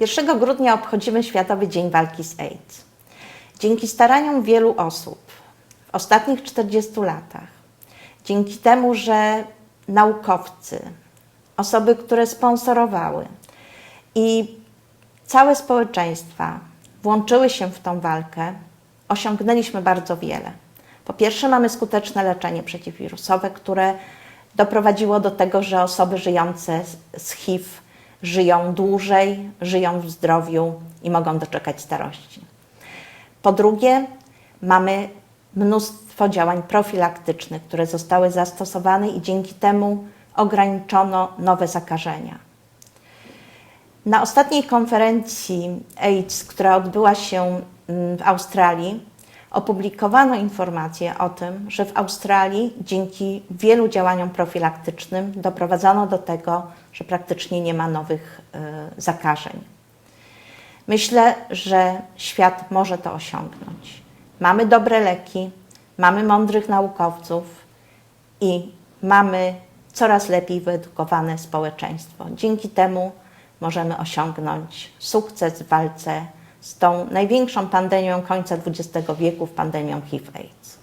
1 grudnia obchodzimy Światowy Dzień Walki z AIDS. Dzięki staraniom wielu osób w ostatnich 40 latach, dzięki temu, że naukowcy, osoby, które sponsorowały i całe społeczeństwa włączyły się w tą walkę, osiągnęliśmy bardzo wiele. Po pierwsze, mamy skuteczne leczenie przeciwwirusowe, które doprowadziło do tego, że osoby żyjące z- HIV żyją dłużej, żyją w zdrowiu i mogą doczekać starości. Po drugie, mamy mnóstwo działań profilaktycznych, które zostały zastosowane i dzięki temu ograniczono nowe zakażenia. Na ostatniej konferencji AIDS, która odbyła się mm, w Australii, opublikowano informację o tym, że w Australii dzięki wielu działaniom profilaktycznym doprowadzono do tego, że praktycznie nie ma nowych y, zakażeń. Myślę, że świat może to osiągnąć. Mamy dobre leki, mamy mądrych naukowców i mamy coraz lepiej wyedukowane społeczeństwo. Dzięki temu możemy osiągnąć sukces w walce z tą największą pandemią końca XX wieku, pandemią HIV-AIDS.